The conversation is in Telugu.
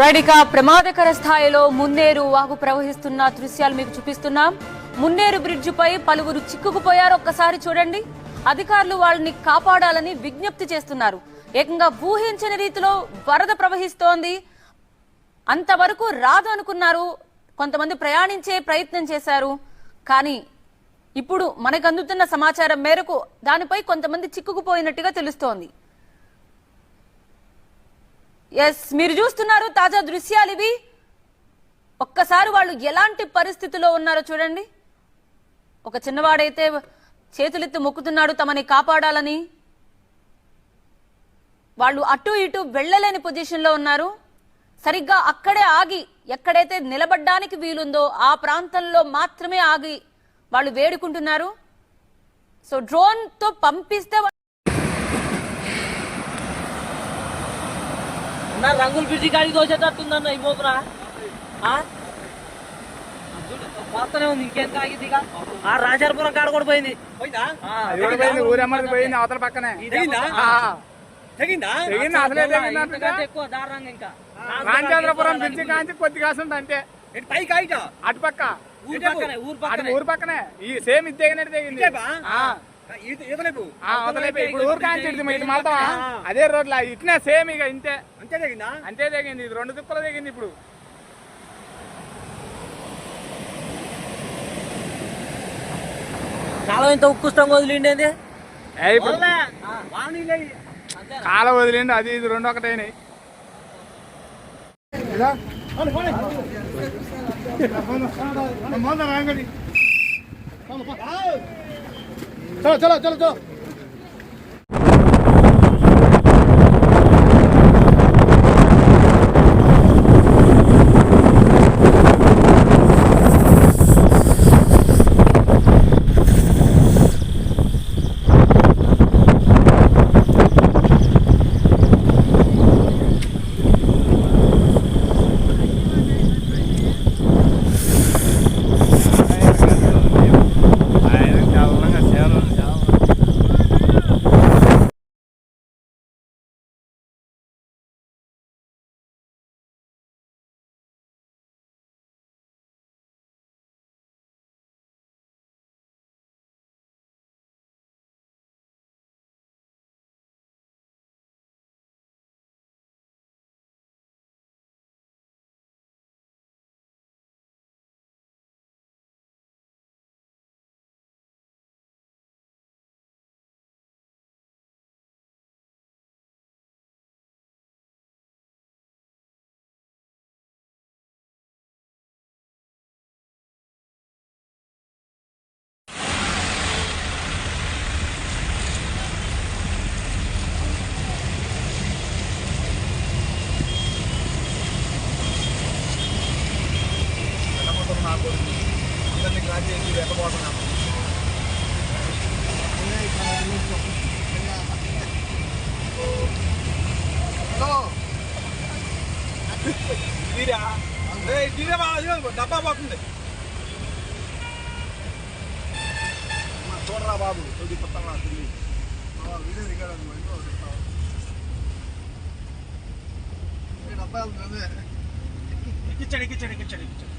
రైట్ ప్రమాదకర స్థాయిలో మున్నేరు వాగు ప్రవహిస్తున్న దృశ్యాలు మీకు చూపిస్తున్నాం. మున్నేరు బ్రిడ్జిపై పలువురు చిక్కుకుపోయారు. ఒక్కసారి చూడండి. అధికారులు వాళ్ళని కాపాడాలని విజ్ఞప్తి చేస్తున్నారు. ఏకంగా ఊహించని రీతిలో వరద ప్రవహిస్తోంది. అంతవరకు రాదు అనుకున్నారు కొంతమంది ప్రయాణించే ప్రయత్నం చేశారు. కానీ ఇప్పుడు మనకు అందుతున్న సమాచారం మేరకు దానిపై కొంతమంది చిక్కుకుపోయినట్టుగా తెలుస్తోంది. ఎస్ మీరు చూస్తున్నారు తాజా దృశ్యాలు ఇవి. ఒక్కసారి వాళ్ళు ఎలాంటి పరిస్థితిలో ఉన్నారో చూడండి. ఒక చిన్నవాడైతే చేతులెత్తి మొక్కుతున్నాడు తమని కాపాడాలని. వాళ్ళు అటు ఇటు వెళ్ళలేని పొజిషన్లో ఉన్నారు. సరిగ్గా అక్కడే ఆగి ఎక్కడైతే నిలబడ్డానికి వీలుందో ఆ ప్రాంతంలో మాత్రమే ఆగి వాళ్ళు వేడుకుంటున్నారు. సో డ్రోన్తో పంపిస్తే నా రంగుల బ్రిడ్జి కాడికి దోసేటట్టుందన్న ఈ మోపురా. ఆ? పోతూనే ఉంది ఇంకేం కాగిద్ది ఇక? ఆ రాజారపురం కాడ కూడా పోయింది. పోయింది? అవతల పక్కనే. ఎక్కువ దారుణంగా ఇంకా. రామచంద్రపురం నుంచి కాంచి కొద్ది కాసుంది అంతే. పైకి అటు పక్క ఊరు పక్కనే ఊరు అటు పక్కనే. ఊరు పక్కనే. ఈ సేమ్ ఇది తెగినట్టు తెగింది. ఇప్పుడు ఊరు ఇటు అదే రోడ్ల ఇట్నే సేమ్ ఇక ఇంతే అంతే తెగిందా అంతే తెగింది ఇది రెండు దుక్కలు తెగింది ఇప్పుడు కాలం ఇంత ఉక్కుష్టంగా వదిలిండేది కాల వదిలిండు అది ఇది రెండు ఒకటైనాయి चलो चलो चलो चलो తీరా? రే తీరా బాగా డబ్బా పోతుంది. చూడరా బాబు తొలి కొత్తగా తిరిగి వీడియో దిగాడు డబ్బా ఎక్కిచ్చాడు ఎక్కిచ్చాడు ఎక్కిచ్చాడు ఎక్కిచ్చాడు